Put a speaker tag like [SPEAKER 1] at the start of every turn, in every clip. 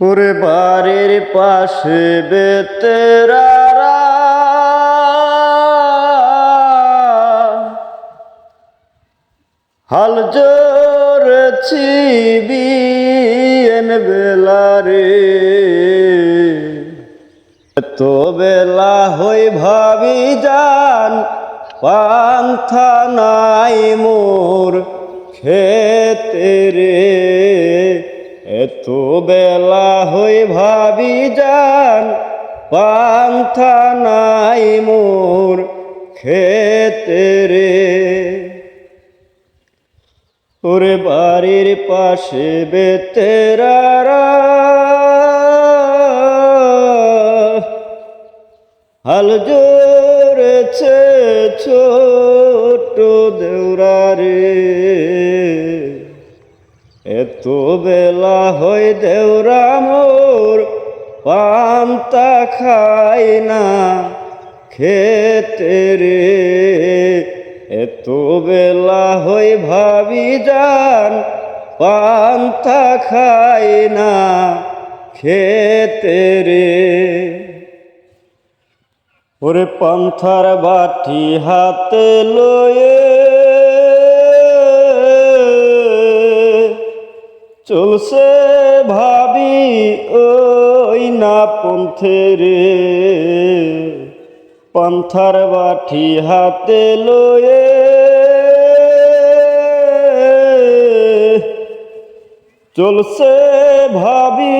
[SPEAKER 1] ওরে বাড়ির পাশে বেতেরারা হাল জোরেছি বিয়েন বেলারে তো বেলা হই ভাবি যান পান্থা নাই মোর খেতে রে। এত বেলা হই ভাবি যান পান্থা নাই মোর খেতে রে। ওরে বাড়ির পাশে বেতেরারা হাল জোরেছে ছোট দেউরারে এত বেলা হয় দেউরা মোর, পান্তা খাই না খেতে রে। এত বেলা হই ভাবি যান পান্তা খাই না খেতে রে। ওরে পন্থার বাটি হাতে লয়ে চলছে ভাবি ওই না পন্থে রে। পন্থার বাঠি হাতে লয়ে চলছে ভাবি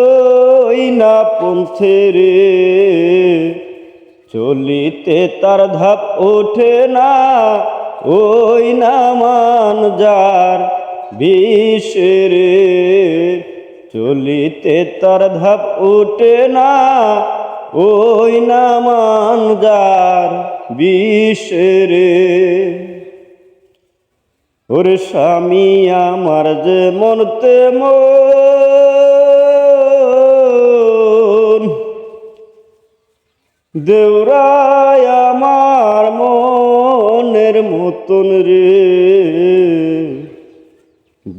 [SPEAKER 1] ওই না পন্থে রে। চলিতে তার ধাপ ওঠে না, ওই না মান যার। বিষরে চলিতে তার ধাপ ওঠে না। ওই না মান যার বিষরে। ওর স্বামী, আমার যে মনতে মন দেউরায় আমার মনের মতন রে।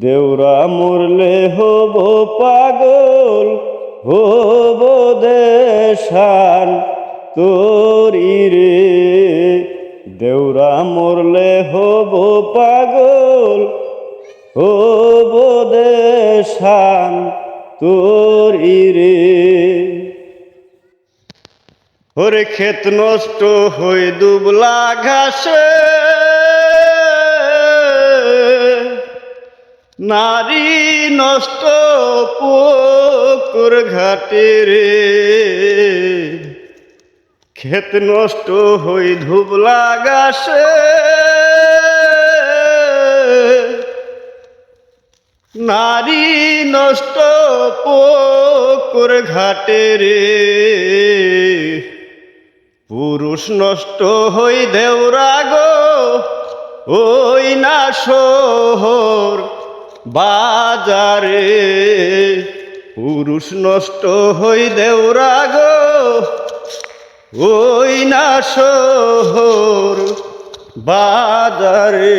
[SPEAKER 1] দেউরা মরলে হব পাগল, হব দেশান তোরি রে। দেউরা মরলে হব পাগল, হব দেশান তোরি রে। ওরে ক্ষেত নষ্ট হই দুবলা ঘাসে নারী নষ্ট পুকুর ঘাটে রে। ক্ষেত নষ্ট হই ধুবলা ঘাসে নারী নষ্ট পুকুর ঘাটে রে। পুরুষ নষ্ট হই দেউরা গো, ওই না শহর বাজারে পুরুষ নষ্ট হই দেওরা গো ওই না শহর বাজারে।